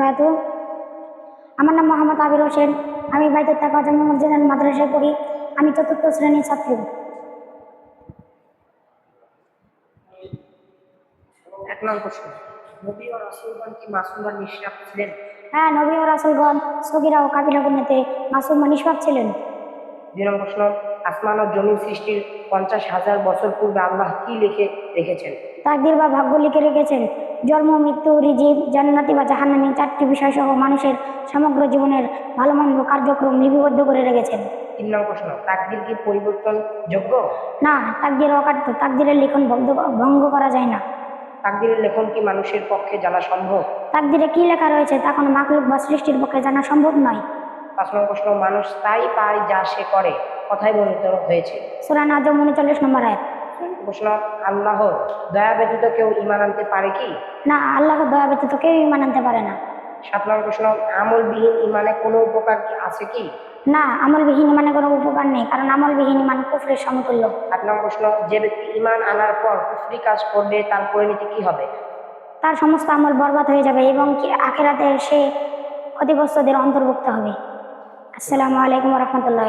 বারাকাতু আমার নাম মোহাম্মদ আবির হোসেন। আমি বাইতুল তাকা জামা অ্যান্ড মাদ্রাসায় পড়ি। আমি চতুর্থ শ্রেণির ছাত্রী। এক নম্বর প্রশ্ন। নবী ও রাসূলগণ কি মাসুম বা নিষ্পাপ ছিলেন? হ্যাঁ নবী ও রাসুলগণ সগিরা ও কাবিরা গুণেতে মাসুম ও নিষ্পাপ ছিলেন। দুই নম্বর প্রশ্ন। আসমান ও জমিন সৃষ্টির পঞ্চাশ হাজার বছর পূর্বে আল্লাহ কি লিখে রেখেছেন? তাকদির বা ভাগ্য লিখে রেখেছেন। জন্ম মৃত্যু রিজিব জান্নাতি বা জাহান্নামি চারটি বিষয় সহ মানুষের সমগ্র জীবনের ভালো মন্দ কার্যক্রম লিপিবদ্ধ করে রেখেছেন। তিন নম্বর প্রশ্ন তাকদির কি পরিবর্তন যোগ্য না তাকদির অকাট্য। তাকদিরের লিখন ভঙ্গ- ভঙ্গ করা যায় না। তাকদিরের লেখন কি মানুষের পক্ষে জানা সম্ভব? তাকদিরে কি লেখা রয়েছে তা কোনো মাকলুক বা সৃষ্টির পক্ষে জানা সম্ভব নয়। পাঁচ নম্বর প্রশ্ন মানুষ তাই পায় যা সে করে। কথাই বর্ণিত হয়েছে। সুরা নাজম উনচল্লিশ নম্বর আয়াত। প্রশ্ন আল্লাহ দয়া ব্যতীত কেউ ইমান আনতে পারে কি? না আল্লাহ দয়া ব্যতীত কেউ ইমান আনতে পারে না। সাত নম্বর প্রশ্ন আমলবিহীন ইমানে কোনো উপকার কি আছে কি? না আমলবিহীন ইমানে কোনো উপকার নেই কারণ আমলবিহীন ইমান কুফরের সমতুল্য। আট নম্বর প্রশ্ন যে ব্যক্তি ইমান আনার পর কুফরি কাজ করবে তার পরিণতি কি হবে? তার সমস্ত আমল বরবাদ হয়ে যাবে এবং কি আখেরাতে সে ক্ষতিগ্রস্তদের অন্তর্ভুক্ত হবে। আসসালামু আলাইকুম রহমতুল্লাহ